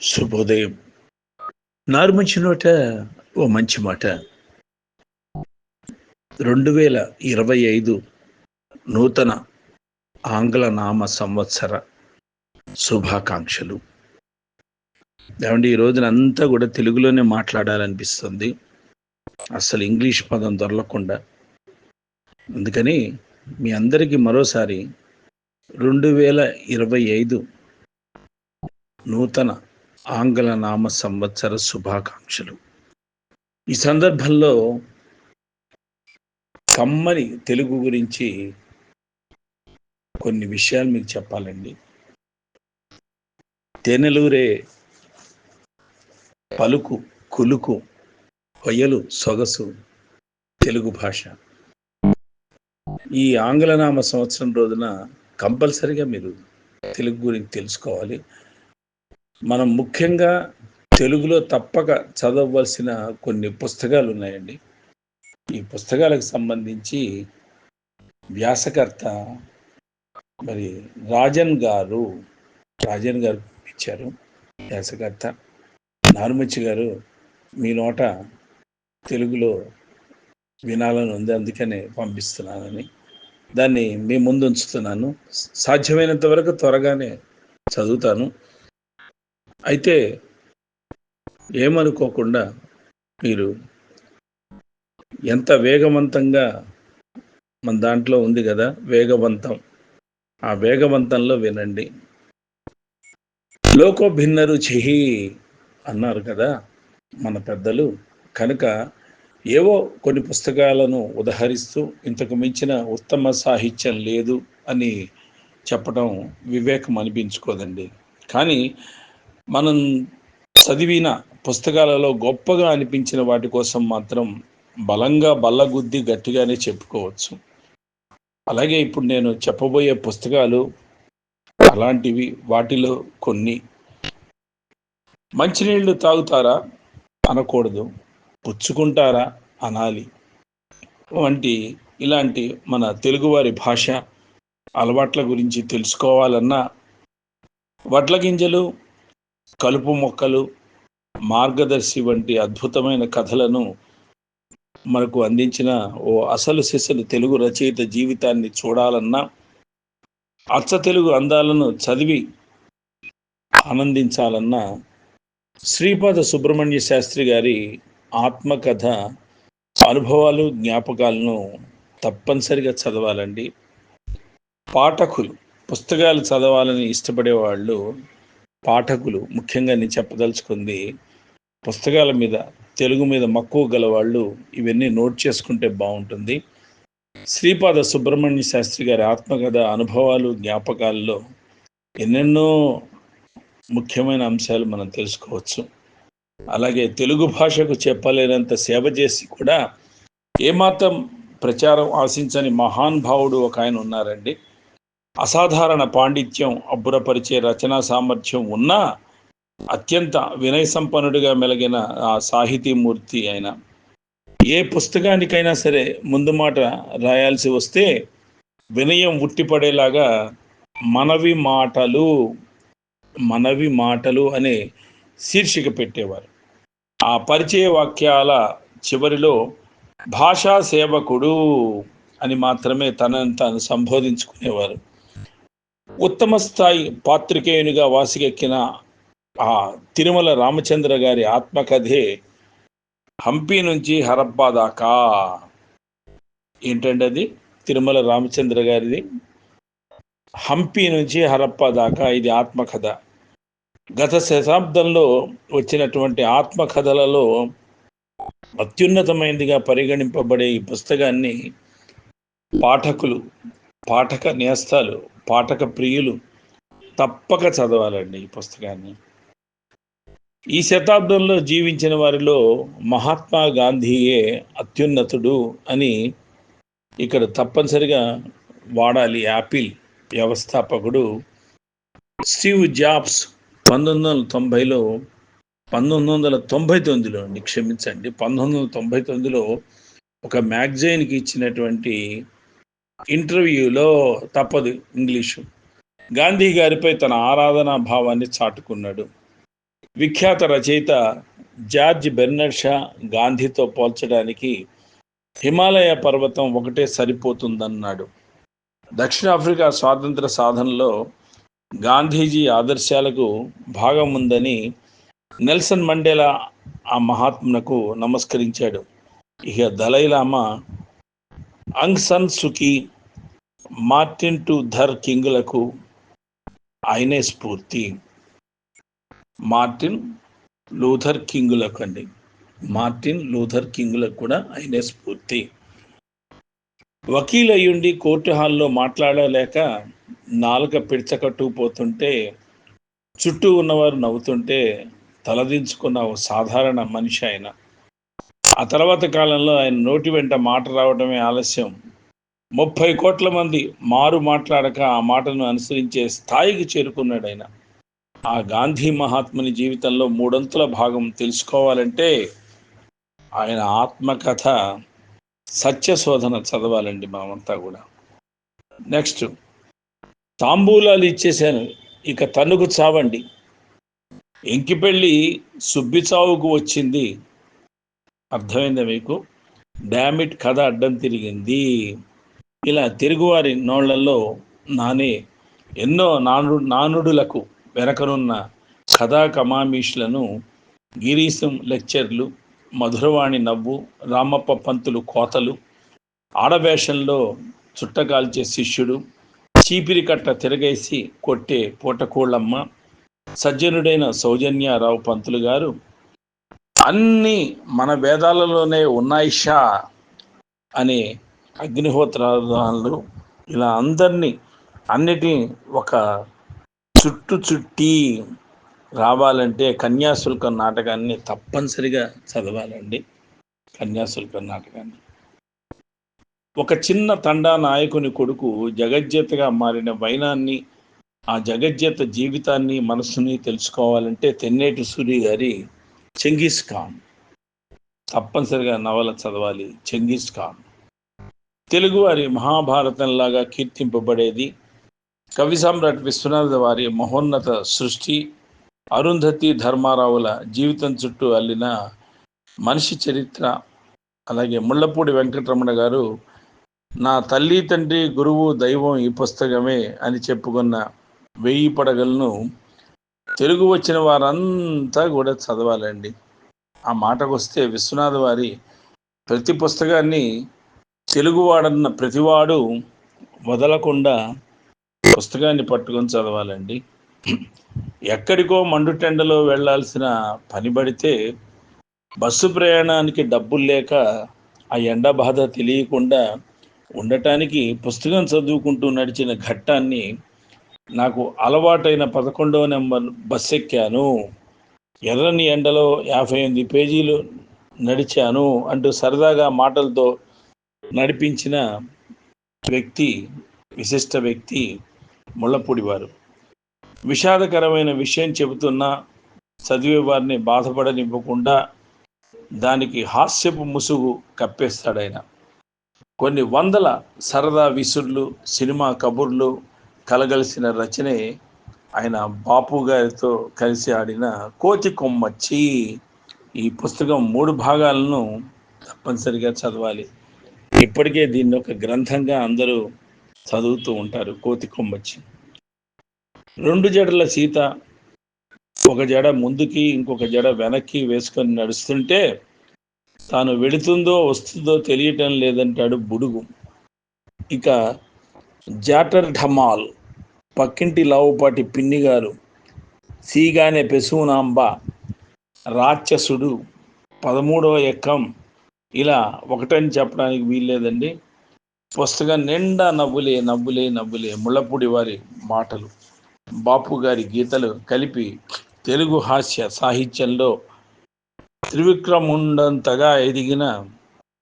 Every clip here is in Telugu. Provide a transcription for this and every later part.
శుభోదయం. నారు మంచి నోట ఓ మంచి మాట. రెండు వేల ఇరవై ఐదు నూతన ఆంగ్ల నామ సంవత్సర శుభాకాంక్షలు. ఏమండి ఈ రోజున అంతా కూడా తెలుగులోనే మాట్లాడాలనిపిస్తుంది. అసలు ఇంగ్లీష్ పదం దొరలకుండా. అందుకని మీ అందరికీ మరోసారి రెండు వేల ఇరవై ఐదు నూతన ఆంగ్ల నామ సంవత్సర శుభాకాంక్షలు. ఈ సందర్భంలో కమ్మని తెలుగు గురించి కొన్ని విషయాలు మీకు చెప్పాలండి. తేనెలూరే పలుకు కులుకు కొయ్యలు సొగసు తెలుగు భాష. ఈ ఆంగ్లనామ సంవత్సరం రోజున కంపల్సరిగా మీరు తెలుగు గురించి తెలుసుకోవాలి. మనం ముఖ్యంగా తెలుగులో తప్పక చదవవలసిన కొన్ని పుస్తకాలు ఉన్నాయండి ఈ పుస్తకాలకు సంబంధించి వ్యాసకర్త మరి రాజన్ గారు రాజన్ గారు ఇచ్చారు. వ్యాసకర్త నారుమచ్చి గారు మీ నోట తెలుగులో వినాలని ఉంది అందుకనే పంపిస్తున్నానని. దాన్ని మీ ముందు ఉంచుతున్నాను. సాధ్యమైనంత వరకు త్వరగానే చదువుతాను. అయితే ఏమనుకోకుండా మీరు ఎంత వేగవంతంగా మన దాంట్లో ఉంది కదా వేగవంతం ఆ వేగవంతంలో వినండి. లోకో భిన్న చెహి అన్నారు కదా మన పెద్దలు. కనుక ఏవో కొన్ని పుస్తకాలను ఉదహరిస్తూ ఇంతకు మించిన ఉత్తమ సాహిత్యం లేదు అని చెప్పడం వివేకం అనిపించుకోదండి. కానీ మనం చదివిన పుస్తకాలలో గొప్పగా అనిపించిన వాటి కోసం మాత్రం బలంగా బల్లగుద్ది గట్టిగానే చెప్పుకోవచ్చు. అలాగే ఇప్పుడు నేను చెప్పబోయే పుస్తకాలు అలాంటివి వాటిలో కొన్ని. మంచినీళ్ళు తాగుతారా? అనకూడదు. పుచ్చుకుంటారా? అనాలి. వంటి ఇలాంటి మన తెలుగువారి భాష అలవాట్ల గురించి తెలుసుకోవాలన్నా వడ్ల గింజలు కలుపు మొక్కలు మార్గదర్శి వంటి అద్భుతమైన కథలను మనకు అందించిన ఓ అసలు సిసలు తెలుగు రచయిత జీవితాన్ని చూడాలన్నా అచ్చ తెలుగు అందాలను చదివి ఆనందించాలన్నా శ్రీపాద సుబ్రహ్మణ్య శాస్త్రి గారి ఆత్మకథ అనుభవాలు జ్ఞాపకాలను తప్పనిసరిగా చదవాలండి. పాఠకులు పుస్తకాలు చదవాలని ఇష్టపడే వాళ్ళు పాఠకులు ముఖ్యంగా నేను చెప్పదలుచుకుంది పుస్తకాల మీద తెలుగు మీద మక్కువ గల వాళ్ళు ఇవన్నీ నోట్ చేసుకుంటే బాగుంటుంది. శ్రీపాద సుబ్రహ్మణ్య శాస్త్రి గారి ఆత్మకథ అనుభవాలు జ్ఞాపకాల్లో ఎన్నెన్నో ముఖ్యమైన అంశాలు మనం తెలుసుకోవచ్చు. అలాగే తెలుగు భాషకు చెప్పలేనంత సేవ చేసి కూడా ఏమాత్రం ప్రచారం ఆశించని మహాన్ భావుడు ఒక ఆయన ఉన్నారండి. అసాధారణ పాండిత్యం అబ్బురపరిచే రచనా సామర్థ్యం ఉన్నా అత్యంత వినయ సంపన్నుడిగా మెలిగిన ఆ సాహితీమూర్తి ఆయన. ఏ పుస్తకానికైనా సరే ముందు మాట రాయాల్సి వస్తే వినయం ఉట్టిపడేలాగా మనవి మాటలు మనవి మాటలు అనే శీర్షిక పెట్టేవారు. ఆ పరిచయ వాక్యాల చివరిలో భాషా సేవకుడు అని మాత్రమే తనను తాను సంబోధించుకునేవారు. ఉత్తమ స్థాయి పాత్రికేయునిగా వాసిగెక్కిన ఆ తిరుమల రామచంద్ర గారి ఆత్మకథే హంపి నుంచి హరప్పా దాకా. ఏంటండి అది తిరుమల రామచంద్ర గారిది. హంపి నుంచి హరప్పా దాకా ఇది ఆత్మకథ. గత శతాబ్దంలో వచ్చినటువంటి ఆత్మకథలలో అత్యున్నతమైనదిగా పరిగణింపబడే ఈ పుస్తకాన్ని పాఠకులు పాఠక నేస్తాలు పాఠక ప్రియులు తప్పక చదవాలండి ఈ పుస్తకాన్ని. ఈ శతాబ్దంలో జీవించిన వారిలో మహాత్మా గాంధీయే అత్యున్నతుడు అని ఇక్కడ తప్పనిసరిగా వాడాలి యాపిల్ వ్యవస్థాపకుడు స్టీవ్ జాబ్స్ పంతొమ్మిది వందల తొంభైలో పంతొమ్మిది వందల తొంభై తొమ్మిదిలో అండి క్షమించండి పంతొమ్మిది వందల తొంభై తొమ్మిదిలో ఒక మ్యాగజైన్కి ఇచ్చినటువంటి ఇంటర్వ్యూలో తప్పదు ఇంగ్లీషు. గాంధీ గారిపై తన ఆరాధనా భావాన్ని చాటుకున్నాడు. విఖ్యాత రచయిత జార్జ్ బెర్నడ్ షా గాంధీతో పోల్చడానికి హిమాలయ పర్వతం ఒకటే సరిపోతుందన్నాడు. దక్షిణాఫ్రికా స్వాతంత్ర సాధనలో గాంధీజీ ఆదర్శాలకు భాగం ఉందని నెల్సన్ మండేలా ఆ మహాత్మునకు నమస్కరించాడు. ఇక Dalai Lama Aung San Suu Kyi Martin Luther కింగ్లకు ఆయనే స్ఫూర్తి. మార్టిన్ లూథర్ కింగ్లకు అండి. మార్టిన్ లూథర్ కింగ్లకు కూడా ఆయనే స్ఫూర్తి. వకీల్ అయ్యుండి కోర్టు హాల్లో మాట్లాడలేక నాలుక పిడిచకట్టుకుపోతుంటే చుట్టూ ఉన్నవారు నవ్వుతుంటే తలదించుకున్న ఒక సాధారణ మనిషి ఆయన. ఆ తర్వాత కాలంలో ఆయన నోటి వెంట మాట రావడమే ఆలస్యం. ముప్పై కోట్ల మంది మారు మాట్లాడక ఆ మాటను అనుసరించే స్థాయికి చేరుకున్నాడు ఆయన. ఆ గాంధీ మహాత్ముని జీవితంలో మూడొంతుల భాగం తెలుసుకోవాలంటే ఆయన ఆత్మకథ సత్యశోధన చదవాలండి మనమంతా కూడా. నెక్స్ట్ తాంబూలాలు ఇచ్చేశాను. ఇక తన్నుకు చావండి. ఎంకిపెళ్ళి సుబ్బిచావుకు వచ్చింది. అర్థమైందా మీకు? డామిట్ కథ అడ్డం తిరిగింది. ఇలా తెలుగువారి నోళ్ళలో నానే ఎన్నో నాను నానుడులకు వెనకనున్న కథా కమామీష్లను గిరీశం లెక్చర్లు మధురవాణి నవ్వు రామప్ప పంతులు కోతలు ఆడవేషంలో చుట్టకాల్చే శిష్యుడు చీపిరి కట్ట తిరగేసి కొట్టే పూటకోళ్ళమ్మ సజ్జనుడైన సౌజన్యారావు పంతులు గారు అన్నీ మన వేదాలలోనే ఉన్నాయి షా అనే అగ్నిహోత్రాలు ఇలా అందరినీ అన్నిటినీ ఒక చుట్టు చుట్టి రావాలంటే కన్యాశుల్కం నాటకాన్ని తప్పనిసరిగా చదవాలండి. కన్యాశుల్కం నాటకాన్ని. ఒక చిన్న తండా నాయకుని కొడుకు జగజ్జేతగా మారిన వైనాన్ని ఆ జగజ్జేత జీవితాన్ని మనసుని తెలుసుకోవాలంటే తెన్నేటి సూరి గారి చెంగీస్ ఖాన్. తప్పనిసరిగా నవల చదవాలి చెంగీస్ ఖాన్. తెలుగువారి మహాభారతంలాగా కీర్తింపబడేది కవి సమ్రాట్ విశ్వనాథ్ వారి మహోన్నత సృష్టి అరుంధతి ధర్మారావుల జీవితం చుట్టూ అల్లిన మనిషి చరిత్ర అలాగే ముళ్ళపూడి వెంకటరమణ గారు నా తల్లి తండ్రి గురువు దైవం ఈ పుస్తకమే అని చెప్పుకున్న వెయ్యి పడగలను తెలుగు వచ్చిన వారంతా కూడా చదవాలండి. ఆ మాటకు వస్తే విశ్వనాథ వారి ప్రతి పుస్తకాన్ని తెలుగువాడన్న ప్రతివాడు వదలకుండా పుస్తకాన్ని పట్టుకొని చదవాలండి. ఎక్కడికో మండుటెండలో వెళ్ళాల్సిన పని పడితే బస్సు ప్రయాణానికి డబ్బులు లేక ఆ ఎండ బాధ తెలియకుండా ఉండటానికి పుస్తకం చదువుకుంటూ నడిచిన ఘట్టాన్ని నాకు అలవాటైన పదకొండవ నెంబర్ బస్ ఎక్కాను. ఎర్రని ఎండలో యాభై ఎనిమిది పేజీలు నడిచాను అంటూ సరదాగా మాటలతో నడిపించిన వ్యక్తి విశిష్ట వ్యక్తి ముళ్ళపూడి వారు. విషాదకరమైన విషయం చెబుతున్నా చదివే వారిని బాధపడనివ్వకుండా దానికి హాస్యపు ముసుగు కప్పేస్తాడు ఆయన కొన్ని వందల సరదా విసుర్లు సినిమా కబుర్లు కలగలిసిన రచనే ఆయన బాపు గారితో కలిసి ఆడిన కోతి కొమ్మచ్చి ఈ పుస్తకం మూడు భాగాలను తప్పనిసరిగా చదవాలి. ఇప్పటికే దీన్ని ఒక గ్రంథంగా అందరూ చదువుతూ ఉంటారు కోతి కొమ్మచ్చి రెండు జడల సీత ఒక జడ ముందుకి ఇంకొక జడ వెనక్కి వేసుకొని నడుస్తుంటే తాను వెడుతుందో వస్తుందో తెలియటం లేదంటాడు బుడుగు. ఇక జాటర్ ఢమాల్. పక్కింటి లావుపాటి పిన్ని గారు సీగానే పెసువునాంబ రాక్షసుడు పదమూడవ ఎక్కం ఇలా ఒకటని చెప్పడానికి వీల్లేదండి. పుస్తకం నిండా నవ్వులే నవ్వులే నవ్వులే ముళ్ళపూడి వారి మాటలు. బాపు గారి గీతలు కలిపి తెలుగు హాస్య సాహిత్యంలో త్రివిక్రముండంతగా ఎదిగిన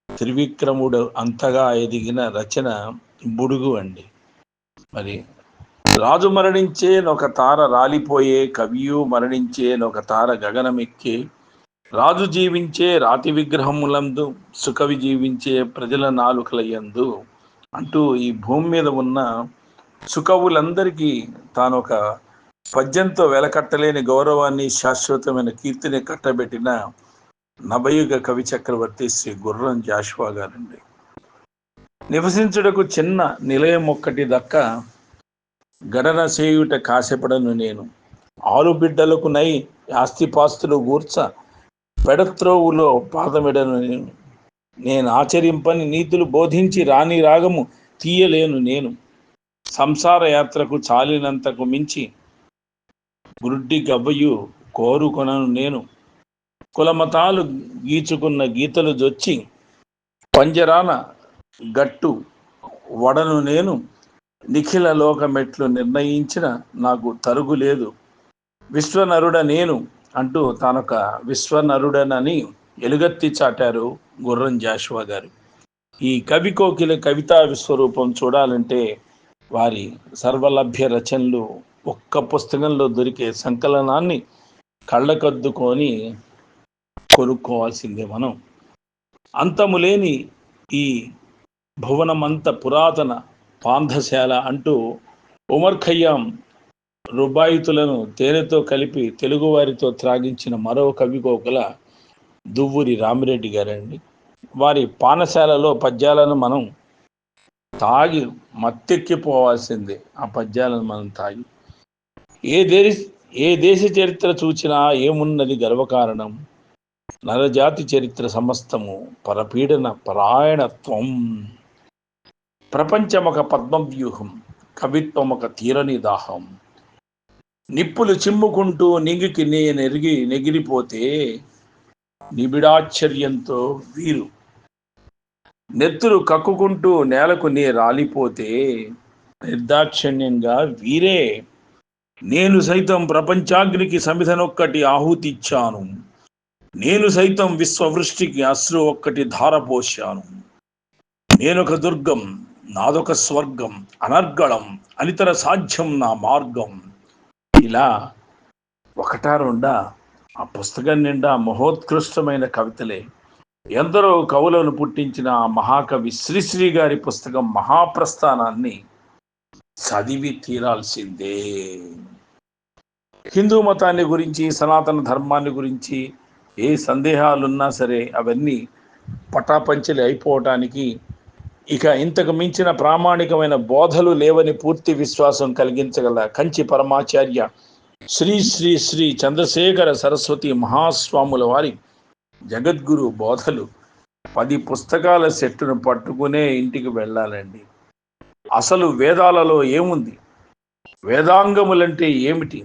త్రివిక్రముడు అంతగా ఎదిగిన రచన బుడుగు అండి. మరి రాజు మరణించే నొక తార రాలిపోయే కవియు మరణించే తార గగనమెక్కే. రాజు జీవించే రాతి విగ్రహములందు సుకవి జీవించే ప్రజల నాలుకలయందు అంటూ ఈ భూమి మీద ఉన్న సుకవులందరికీ తాను ఒక పద్యంతో వెలకట్టలేని గౌరవాన్ని శాశ్వతమైన కీర్తిని కట్టబెట్టిన నభయుగ కవి చక్రవర్తి శ్రీ గుర్రం జాషువా గారండి. నివసించుటకు చిన్న నిలయం ఒక్కటి దక్క గడన చేయుట కాశపడను నేను. ఆలుబిడ్డలకు నై ఆస్తిపాస్తులు గూర్చ పెడత్రోవులో పాదమెడను నేను. నేను ఆచరింపని నీతులు బోధించి రాని రాగము తీయలేను నేను. సంసార యాత్రకు చాలినంతకు మించి గుడ్డి గవ్వయు కోరుకొనను నేను. కులమతాలు గీచుకున్న గీతలు జొచ్చి పంజరాన గట్టు వడను నేను. నిఖిల లోకమెట్లు నిర్ణయించిన నాకు తరుగు లేదు విశ్వనరుడ నేను అంటూ తానొక విశ్వనరుడనని ఎలుగెత్తి చాటారు గుర్రం జాషువా గారు. ఈ కవి కోకిల కవితా విశ్వరూపం చూడాలంటే వారి సర్వలభ్య రచనలు ఒక్క పుస్తకంలో దొరికే సంకలనాన్ని కళ్ళకద్దుకొని కొనుక్కోవాల్సిందే మనం. అంతములేని ఈ భువనమంత పురాతన పాంధశాల అంటూ ఉమర్ ఖయ్యాం రుబాయితులను తేనెతో కలిపి తెలుగువారితో త్రాగించిన మరో కవికోకల దువ్వూరి రామిరెడ్డి గారండి. వారి పానశాలలో పద్యాలను మనం తాగి మత్తెక్కిపోవాల్సిందే. ఆ పద్యాలను మనం తాగి. ఏ దేశ ఏ దేశ చరిత్ర చూచినా ఏమున్నది గర్వకారణం? నరజాతి చరిత్ర సమస్తము పరపీడన పరాయణత్వం. ప్రపంచం ఒక పద్మం వ్యూహం కవిత్వం ఒక తీరని దాహం. నిప్పులు చిమ్ముకుంటూ నింగికి నే నెరిగి నెగిరిపోతే నిబిడాశ్చర్యంతో వీరు. నెత్తులు కక్కుకుంటూ నేలకు నే రాలిపోతే నిర్దాక్షిణ్యంగా వీరే. నేను సైతం ప్రపంచాగ్నికి సమిధనొక్కటి ఆహుతిచ్చాను. నేను సైతం విశ్వవృష్టికి అశ్రు ఒక్కటి ధారపోశాను. నేనొక దుర్గం నాదొక స్వర్గం అనర్గళం అనితర సాధ్యం నా మార్గం. ఇలా ఒకటా రెండా ఆ పుస్తకం నిండా మహోత్కృష్టమైన కవితలే. ఎందరో కవులను పుట్టించిన ఆ మహాకవి శ్రీశ్రీ గారి పుస్తకం మహాప్రస్థానాన్ని చదివి తీరాల్సిందే. హిందూ మతాన్ని గురించి సనాతన ధర్మాన్ని గురించి ఏ సందేహాలున్నా సరే అవన్నీ పటాపంచలి అయిపోవటానికి ఇక ఇంతకు మించిన ప్రామాణికమైన బోధలు లేవని పూర్తి విశ్వాసం కలిగించగల కంచి పరమాచార్య శ్రీ శ్రీ శ్రీ చంద్రశేఖర సరస్వతి మహాస్వాముల వారి జగద్గురు బోధలు పది పుస్తకాల సెట్టును పట్టుకునే ఇంటికి వెళ్ళాలండి. అసలు వేదాలలో ఏముంది? వేదాంగములంటే ఏమిటి?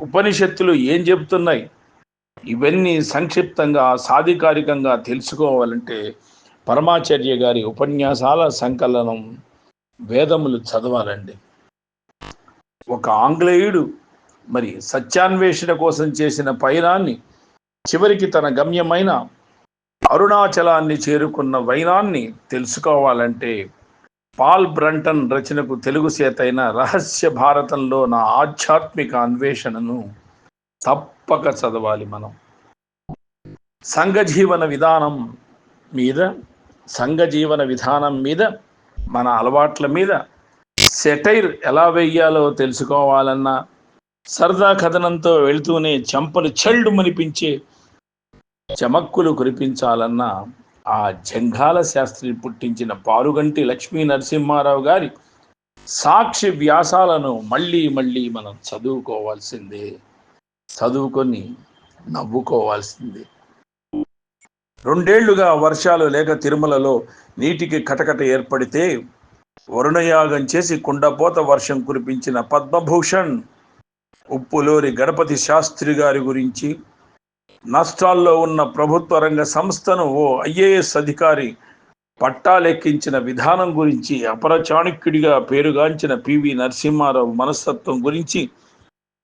ఉపనిషత్తులు ఏం చెబుతున్నాయి? ఇవన్నీ సంక్షిప్తంగా సాధికారికంగా తెలుసుకోవాలంటే పరమాచార్య గారి ఉపన్యాసాల సంకలనం వేదములు చదవాలండి. ఒక ఆంగ్లేయుడు మరి సత్యాన్వేషణ కోసం చేసిన పయనాన్ని చివరికి తన గమ్యమైన అరుణాచలాన్ని చేరుకున్న వైనాన్ని తెలుసుకోవాలంటే పాల్ బ్రంటన్ రచనకు తెలుగు చేతైన రహస్య భారతంలో నా ఆధ్యాత్మిక అన్వేషణను తప్పక చదవాలి మనం. సంఘజీవన విధానం మీద సంఘ జీవన విధానం మీద మన అలవాట్ల మీద సెటైర్ ఎలా వెయ్యాలో తెలుసుకోవాలన్నా సరదా కథనంతో వెళుతూనే చెంపలు చెల్డు మనిపించే చమక్కులు కురిపించాలన్నా ఆ జంఘాల శాస్త్రి పుట్టించిన పారుగంటి లక్ష్మీ నరసింహారావు గారి సాక్షి వ్యాసాలను మళ్ళీ మళ్ళీ మనం చదువుకోవాల్సిందే చదువుకొని నవ్వుకోవాల్సిందే. రెండేళ్ళుగా వర్షాలు లేక తిరుమలలో నీటికి కటకట ఏర్పడితే వరుణయాగం చేసి కుండపోత వర్షం కురిపించిన పద్మభూషణ్ ఉప్పులోరి గణపతి శాస్త్రి గారి గురించి నష్టాల్లో ఉన్న ప్రభుత్వ రంగ సంస్థను ఓ ఐఏఎస్ అధికారి పట్టాలెక్కించిన విధానం గురించి అపర చాణుక్యుడిగా పేరుగాంచిన పివి నరసింహారావు మనస్తత్వం గురించి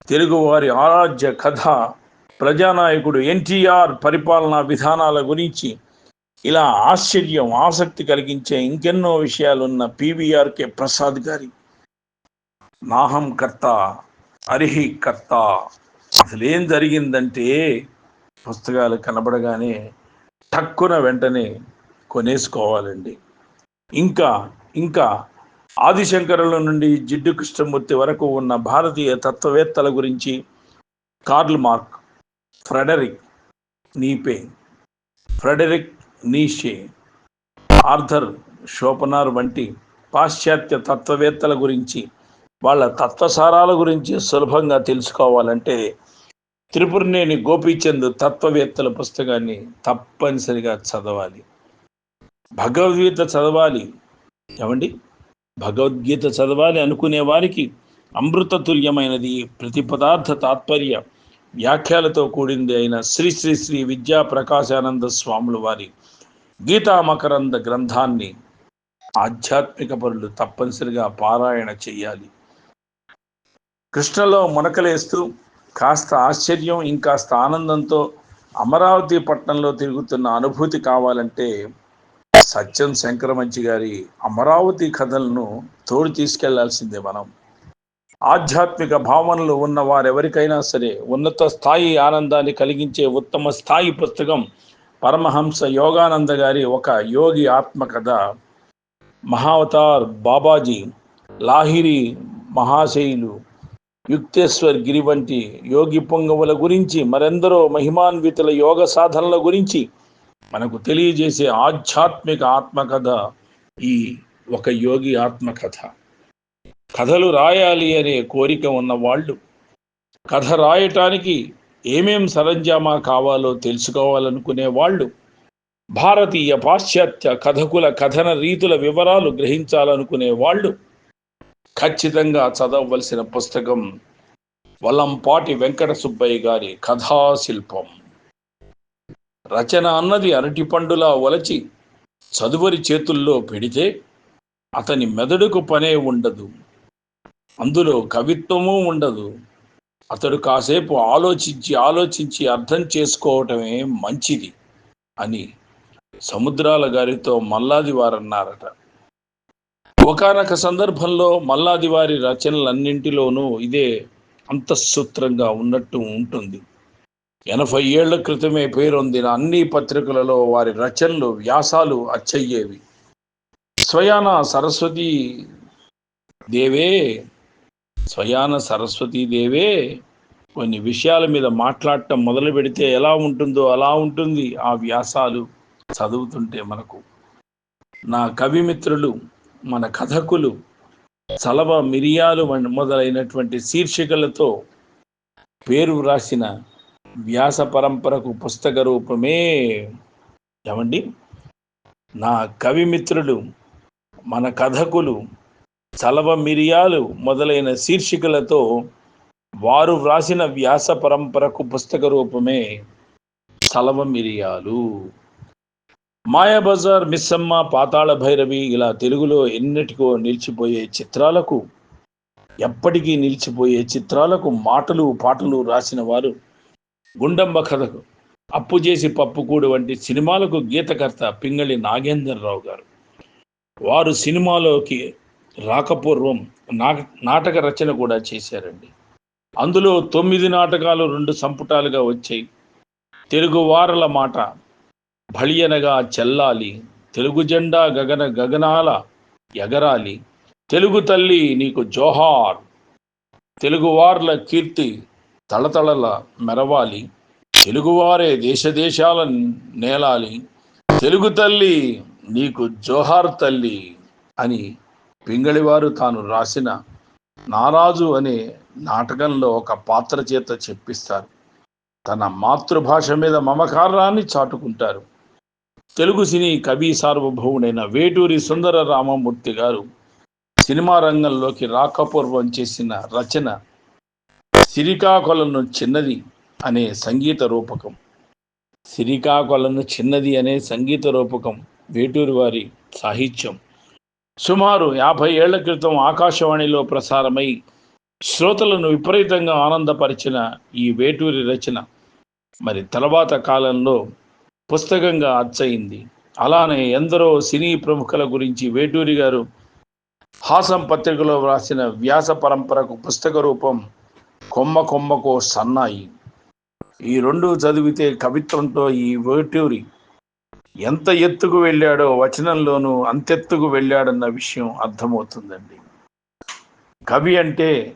తెలుగువారి ఆరాధ్య కథ ప్రజానాయకుడు ఎన్టీఆర్ పరిపాలనా విధానాల గురించి ఇలా ఆశ్చర్యం ఆసక్తి కలిగించే ఇంకెన్నో విషయాలున్న పివిఆర్కే ప్రసాద్ గారి. నాహం కర్త అరిహి కర్త అసలేం జరిగిందంటే పుస్తకాలు కనబడగానే టక్కున వెంటనే కొనేసుకోవాలండి. ఇంకా ఇంకా ఆదిశంకరుల నుండి జిడ్డు కృష్ణమూర్తి వరకు ఉన్న భారతీయ తత్వవేత్తల గురించి కార్ల్ మార్క్ ఫ్రెడరిక్ నీపే ఫ్రెడరిక్ నీషే ఆర్థర్ షోపనార్ వంటి పాశ్చాత్య తత్వవేత్తల గురించి వాళ్ళ తత్వసారాల గురించి సులభంగా తెలుసుకోవాలంటే త్రిపురనేని గోపీచంద్ తత్వవేత్తల పుస్తకాన్ని తప్పనిసరిగా చదవాలి. భగవద్గీత చదవాలి. ఏమండి? భగవద్గీత చదవాలి అనుకునే వారికి అమృత తుల్యమైనది ప్రతి పదార్థ తాత్పర్య వ్యాఖ్యలతో కూడింది అయిన శ్రీ శ్రీ శ్రీ విద్యా ప్రకాశానంద స్వాముల వారి గీతా మకరంద గ్రంథాన్ని ఆధ్యాత్మిక పరులు తప్పనిసరిగా పారాయణ చేయాలి. కృష్ణలో మునకలేస్తూ కాస్త ఆశ్చర్యం ఇంకాస్త ఆనందంతో అమరావతి పట్టణంలో తిరుగుతున్న అనుభూతి కావాలంటే సత్యం శంకరమంచి గారి అమరావతి కథలను తోడు తీసుకెళ్ళాల్సిందే మనం. ఆధ్యాత్మిక భావనలు ఉన్న వారెవరికైనా సరే ఉన్నత స్థాయి ఆనందాన్ని కలిగించే ఉత్తమ స్థాయి పుస్తకం పరమహంస యోగానంద గారి ఒక యోగి ఆత్మకథ. మహావతార్ బాబాజీ లాహిరి మహాశైలు యుక్తేశ్వర్ గిరి వంటి యోగి పొంగవుల గురించి మరెందరో మహిమాన్వితుల యోగ సాధనల గురించి మనకు తెలియజేసే ఆధ్యాత్మిక ఆత్మకథ ఈ ఒక యోగి ఆత్మకథ. కథలు రాయాలి అనే కోరిక ఉన్న వాళ్ళు కథ రాయటానికి ఏమేం సరంజామా కావాలో తెలుసుకోవాలనుకునే వాళ్ళు భారతీయ పాశ్చాత్య కథకుల కథన రీతుల వివరాలు గ్రహించాలనుకునే వాళ్ళు ఖచ్చితంగా చదవవలసిన పుస్తకం వల్లంపాటి వెంకట సుబ్బయ్య గారి కథాశిల్పం. రచన అన్నది అరటిపండులా ఒలచి చదువరి చేతుల్లో పెడితే అతని మెదడుకు పనే ఉండదు. అందులో కవిత్వము ఉండదు. అతడు కాసేపు ఆలోచించి ఆలోచించి అర్థం చేసుకోవటమే మంచిది అని సముద్రాల గారితో మల్లాది వారన్నారట ఒకనొక సందర్భంలో మల్లాది వారి రచనలన్నింటిలోనూ ఇదే అంతఃసూత్రంగా ఉన్నట్టు ఉంటుంది. ఎనభై ఏళ్ళ క్రితమే పేరొందిన అన్ని పత్రికలలో వారి రచనలు వ్యాసాలు అచ్చయ్యేవి. స్వయాన సరస్వతి దేవే స్వయాన సరస్వతీదేవే కొన్ని విషయాల మీద మాట్లాడటం మొదలు పెడితే ఎలా ఉంటుందో అలా ఉంటుంది ఆ వ్యాసాలు చదువుతుంటే మనకు. నా కవిమిత్రులు మన కథకులు సలవ మిరియాలు మొదలైనటువంటి శీర్షికలతో పేరు వ్రాసిన వ్యాస పరంపరకు పుస్తక రూపమే. ఏమండి? నా కవిమిత్రులు మన కథకులు చలవ మిరియాలు మొదలైన శీర్షికలతో వారు వ్రాసిన వ్యాస పరంపరకు పుస్తక రూపమే చలవ మిరియాలు. మాయాబజార్ మిస్సమ్మ పాతాళ భైరవి ఇలా తెలుగులో ఎన్నిటికో నిలిచిపోయే చిత్రాలకు ఎప్పటికీ నిలిచిపోయే చిత్రాలకు మాటలు పాటలు రాసిన వారు గుండమ్మ కథకు అప్పు చేసి పప్పుకూడు వంటి సినిమాలకు గీతకర్త పింగళి నాగేంద్రరావు గారు. వారు సినిమాలోకి రాకపూర్వం నాటక రచన కూడా చేశారండి. అందులో తొమ్మిది నాటకాలు రెండు సంపుటాలుగా వచ్చాయి. తెలుగు వారల మాట భళియనగా చెల్లాలి తెలుగు జెండా గగన గగనాల ఎగరాలి తెలుగు తల్లి నీకు జోహార్ తెలుగువార్ల కీర్తి తళతళల మెరవాలి తెలుగువారే దేశ దేశాల నేలాలి తెలుగు తల్లి నీకు జోహార్ తల్లి అని పింగళివారు తాను రాసిన నారాజు అనే నాటకంలో ఒక పాత్ర చేత చెప్పిస్తారు. తన మాతృభాష మీద మమకారాన్ని చాటుకుంటారు. తెలుగు సినీ కవి సార్వభౌముడైన వేటూరి సుందర రామమూర్తి గారు సినిమా రంగంలోకి రాకపూర్వం చేసిన రచన సిరికాకొలను చిన్నది అనే సంగీత రూపకం. సిరికాకొలను చిన్నది అనే సంగీత రూపకం వేటూరి వారి సాహిత్యం. సుమారు యాభై ఏళ్ళ క్రితం ఆకాశవాణిలో ప్రసారమై శ్రోతలను విపరీతంగా ఆనందపరిచిన ఈ వేటూరి రచన మరి తర్వాత కాలంలో పుస్తకంగా అచ్చయింది. అలానే ఎందరో సినీ ప్రముఖుల గురించి వేటూరి గారు హాసం పత్రికలో వ్రాసిన వ్యాస పరంపరకు పుస్తక రూపం కొమ్మ కొమ్మకో సన్నాయి. ఈ రెండు చదివితే కవిత్వంతో ఈ వేటూరి ఎంత ఎత్తుకు వెళ్ళాడో వచనంలోనూ అంతెత్తుకు వెళ్ళాడన్న విషయం అర్థమవుతుందండి. కవి అంటే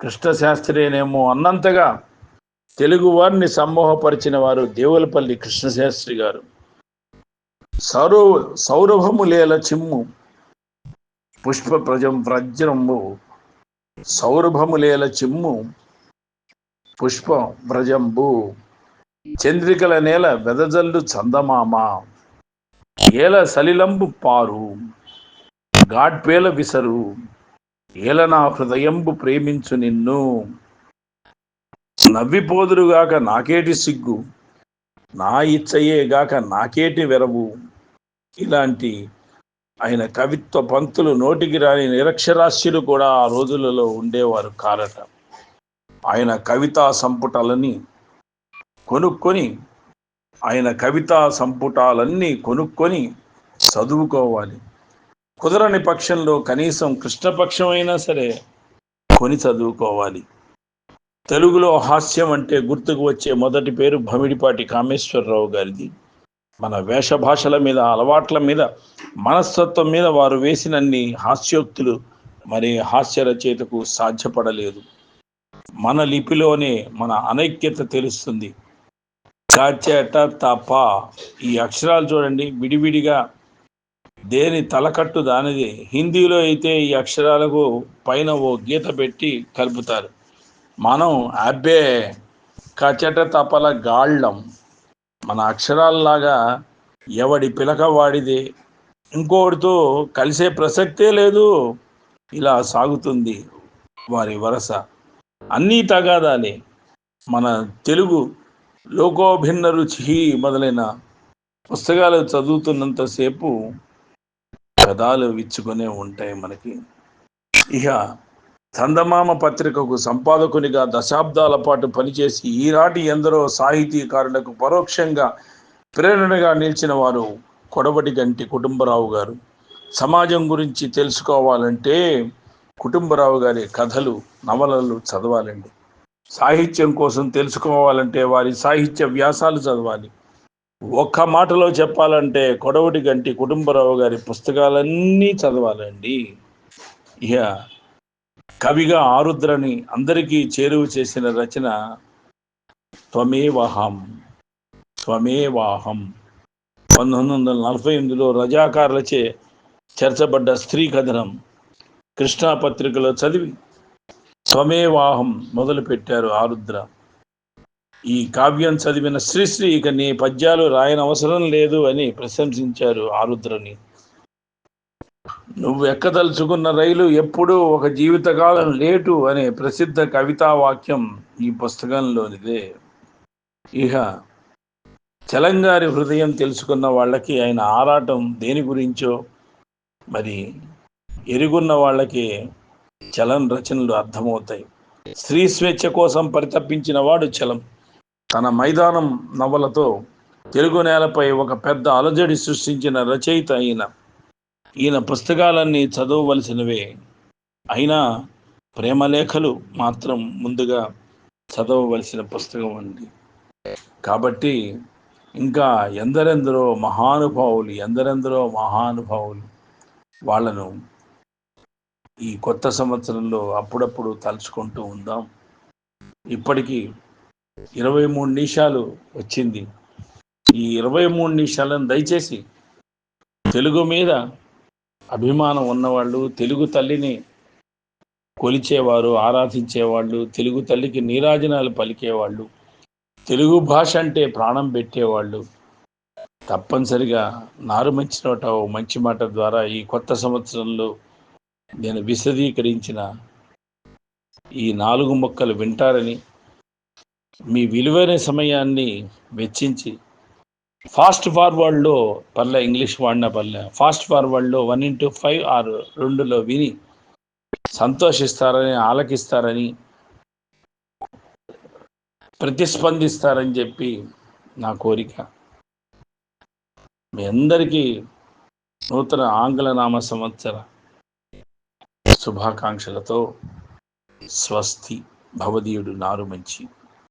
కృష్ణశాస్త్రినేమో అన్నంతగా తెలుగు వారిని సమ్మోహపరిచిన వారు దేవులపల్లి కృష్ణశాస్త్రి గారు. సౌర సౌరభము లేల చిమ్ము పుష్ప ప్రజం వ్రజ్రంబు సౌరభము లేల చిమ్ము పుష్ప వ్రజంబు చంద్రికల నేల వెదజల్లు చందమామ ఏల సలిలంబు పారు గాడ్పేల విసరు ఏల నా హృదయంబు ప్రేమించు నిన్ను. నవ్విపోదురుగాక నాకేటి సిగ్గు నా ఇచ్చయే గాక నాకేటి వెరవు. ఇలాంటి ఆయన కవిత్వ పంక్తులు నోటికి రాని నిరక్షరాస్యులు కూడా ఆ రోజులలో ఉండేవారు కారట. ఆయన కవితా సంపుటాలని కొనుక్కొని ఆయన కవితా సంపుటాలన్నీ కొనుక్కొని చదువుకోవాలి. కుదరని పక్షంలో కనీసం కృష్ణపక్షం అయినా సరే కొని చదువుకోవాలి. తెలుగులో హాస్యం అంటే గుర్తుకు వచ్చే మొదటి పేరు భమిడిపాటి కామేశ్వరరావు గారిది. మన వేషభాషల మీద అలవాట్ల మీద మనస్తత్వం మీద వారు వేసినన్ని హాస్యోక్తులు మరి హాస్య రచయితకు సాధ్యపడలేదు. మన లిపిలోనే మన అనైక్యత తెలుస్తుంది. కాచేట తప ఈ అక్షరాలు చూడండి విడివిడిగా దేని తలకట్టు దానిది. హిందీలో అయితే ఈ అక్షరాలకు పైన ఓ గీత పెట్టి కలుపుతారు. మనం అబ్బే కచట తపల గాళ్ళం. మన అక్షరాలలాగా ఎవడి పిలక వాడిది? ఇంకోటితో కలిసే ప్రసక్తే లేదు. ఇలా సాగుతుంది వారి వరస. అన్నీ తగాదాలే. మన తెలుగు లోకోభిన్న రుచి మొదలైన పుస్తకాలు చదువుతున్నంతసేపు పదాలు విచ్చుకొనే ఉంటాయి మనకి. ఇక చందమామ పత్రికకు సంపాదకునిగా దశాబ్దాల పాటు పనిచేసి ఈనాటి ఎందరో సాహితీకారులకు పరోక్షంగా ప్రేరణగా నిలిచిన వారు కొడవటి గంటి కుటుంబరావు గారు. సమాజం గురించి తెలుసుకోవాలంటే కుటుంబరావు గారి కథలు నవలలు చదవాలండి. సాహిత్యం కోసం తెలుసుకోవాలంటే వారి సాహిత్య వ్యాసాలు చదవాలి. ఒక్క మాటలో చెప్పాలంటే కొడవటి గంటి కుటుంబరావు గారి పుస్తకాలన్నీ చదవాలండి. ఇక కవిగా ఆరుద్రని అందరికీ చేరువ చేసిన రచన త్వమేవాహం త్వమేవాహం. పంతొమ్మిది వందల నలభై ఎనిమిదిలో రజాకారులచే చేర్చబడ్డ స్త్రీ కథనం కృష్ణా పత్రికలో చదివి స్వమేవాహం మొదలుపెట్టారు ఆరుద్ర. ఈ కావ్యం చదివిన శ్రీశ్రీ ఇక నీ పద్యాలు రాయనవసరం లేదు అని ప్రశంసించారు ఆరుద్రని. నువ్వు ఎక్కదలుచుకున్న రైలు ఎప్పుడూ ఒక జీవితకాలం లేటు అనే ప్రసిద్ధ కవితా వాక్యం ఈ పుస్తకంలోనిదే. ఇక చలంగారి హృదయం తెలుసుకున్న వాళ్ళకి ఆయన ఆరాటం దేని గురించో? మరి ఎరుగున్న వాళ్ళకి చలం రచనలు అర్థమవుతాయి. స్త్రీ స్వేచ్ఛ కోసం పరితపించిన వాడు చలం. తన మైదానం నవలతో తెలుగు నేలపై ఒక పెద్ద అలజడి సృష్టించిన రచయిత అయిన ఈయన పుస్తకాలన్నీ చదవవలసినవే. అయినా ప్రేమలేఖలు మాత్రం ముందుగా చదవవలసిన పుస్తకం అండి. కాబట్టి ఇంకా ఎందరెందరో మహానుభావులు ఎందరెందరో మహానుభావులు వాళ్ళను ఈ కొత్త సంవత్సరంలో అప్పుడప్పుడు తలుచుకుంటూ ఉందాం. ఇప్పటికీ ఇరవై మూడు నిమిషాలు వచ్చింది. ఈ ఇరవై మూడు నిమిషాలను దయచేసి తెలుగు మీద అభిమానం ఉన్నవాళ్ళు తెలుగు తల్లిని కొలిచేవారు ఆరాధించేవాళ్ళు తెలుగు తల్లికి నీరాజనాలు పలికేవాళ్ళు తెలుగు భాష అంటే ప్రాణం పెట్టేవాళ్ళు తప్పనిసరిగా నారు మంచి నోట ఓ మంచి మాట ద్వారా ఈ కొత్త సంవత్సరంలో నేను విశదీకరించిన ఈ నాలుగు మొక్కలు వింటారని మీ విలువైన సమయాన్ని వెచ్చించి ఫాస్ట్ ఫార్వర్డ్లో పర్లే ఇంగ్లీష్ వాడిన పర్లే ఫాస్ట్ ఫార్వర్డ్లో వన్ ఇంటూ ఫైవ్ ఆర్ రెండులో విని సంతోషిస్తారని ఆలకిస్తారని ప్రతిస్పందిస్తారని చెప్పి నా కోరిక. మీ అందరికీ నూతన ఆంగ్ల నామ సంవత్సర శుభాకాంక్షలతో స్వస్తి. భవదీయుడు నారు మంచి.